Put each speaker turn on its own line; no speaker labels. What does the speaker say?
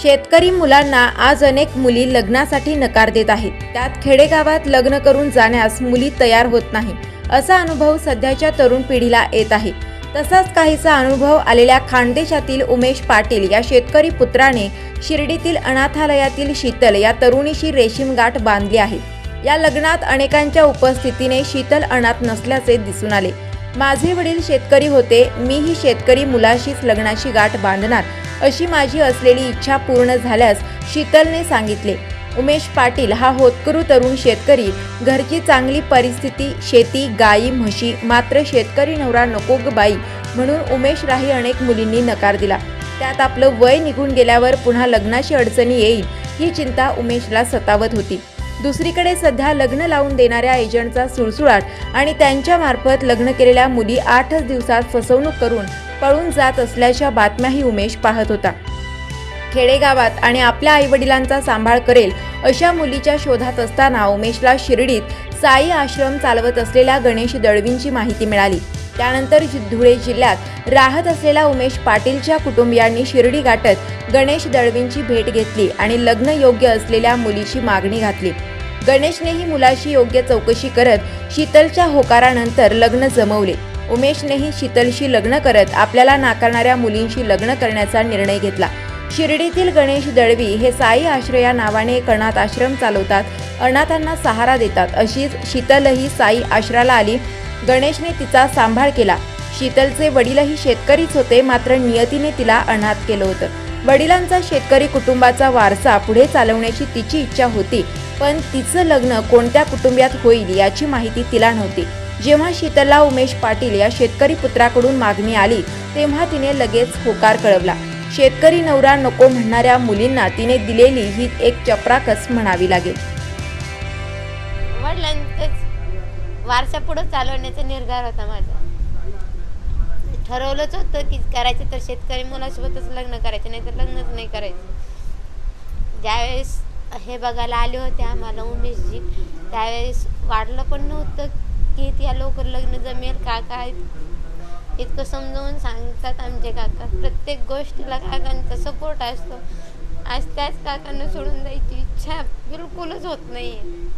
शेतकरी मुलांना आज अनेक मुली लग्नासाठी नकार देत आहेत. त्यात खेडेगावात लग्न करून जाण्यास मुली तयार होत नाही असा अनुभव सध्याच्या तरुण पिढीला येत आहे. तसाच काहीसा अनुभव आलेल्या खानदेशातील उमेश पाटील या शेतकरी पुत्राने शिर्डीतील अनाथालयातील शीतल या तरुणीशी रेशीम गाठ बांधली आहे. या लग्नात अनेकांच्या उपस्थितीने शीतल अनाथ नसल्याचे दिसून आले. माझे वडील शेतकरी होते मीही शेतकरी मुलाशीच लग्नाची गाठ बांधणार अशी माझी असलेली इच्छा पूर्ण झाल्यास शीतलने सांगितले उमेश पाटील हा होतकरू तरुण शेतकरी घरची चांगली परिस्थिती शेती गायी म्हशी मात्र शेतकरी नवरा नको ग बाई म्हणून उमेशलाही अनेक मुलींनी नकार दिला. त्यात आपलं वय निघून गेल्यावर पुन्हा लग्नाची अडचणी येईल ही चिंता उमेशला सतावत होती. दुसरीकडे सध्या लग्न लावून देणाऱ्या एजंटचा सुळसुळाट आणि त्यांच्यामार्फत लग्न केलेल्या मुली आठच दिवसात फसवणूक करून पळून जात असल्याच्या बातम्याही उमेश पाहत होता. खेडेगावात आणि आपल्या आईवडिलांचा सांभाळ करेल अशा मुलीच्या शोधात असताना उमेशला शिर्डीत साई आश्रम चालवत असलेल्या गणेश दळवींची माहिती मिळाली. त्यानंतर धुळे जिल्ह्यात राहत असलेल्या उमेश पाटीलच्या कुटुंबियांनी शिर्डी गाठत गणेश दळवींची भेट घेतली आणि लग्न योग्य असलेल्या मुलीची मागणी घातली. गणेशनेही मुलाशी योग्य चौकशी करत शीतलच्या होकारानंतर लग्न जमवले. उमेशनेही शीतलशी लग्न करत आपल्याला नाकारणाऱ्या मुलींशी लग्न करण्याचा निर्णय घेतला. शिर्डीतील गणेश दळवी हे साई आश्रया नावाने एक अनाथ आश्रम चालवतात अनाथांना सहारा देतात अशीच शीतलही साई आश्राला आली. गणेशने तिचा सांभाळ केला. शीतलचे वडीलही शेतकरीच होते मात्र नियतीने तिला अनाथ केलं होतं. वडिलांचा शेतकरी कुटुंबाचा वारसा पुढे चालवण्याची तिची इच्छा होती पण तिचं लग्न कोणत्या कुटुंबात होईल याची माहिती तिला नव्हती. जेव्हा शीतलला उमेश पाटील या शेतकरी पुत्राकडून मागणी आली तेव्हा तिने लगेच होकार कळवला. शेतकरी नवरा नको म्हणणाऱ्या मुलींना तिने दिलेली ही एक चपराकस म्हणावी लागेल.
वारसा पुढं चालवण्याचा निर्धार होता माझा. ठरवलंच होतं की करायचं तर शेतकरी मुलासोबतच लग्न करायचं नाही तर लग्नच नाही करायचं. ज्यावेळेस हे बघायला आले होते आम्हाला उमेशजी त्यावेळेस वाढलं पण नव्हतं की त्या लवकर लग्न जमेल का काय? इतकं समजावून सांगतात आमचे काका. प्रत्येक गोष्टीला काकांचा सपोर्ट असतो. आज त्याच काकांना सोडून जायची इच्छा बिलकुलच होत नाही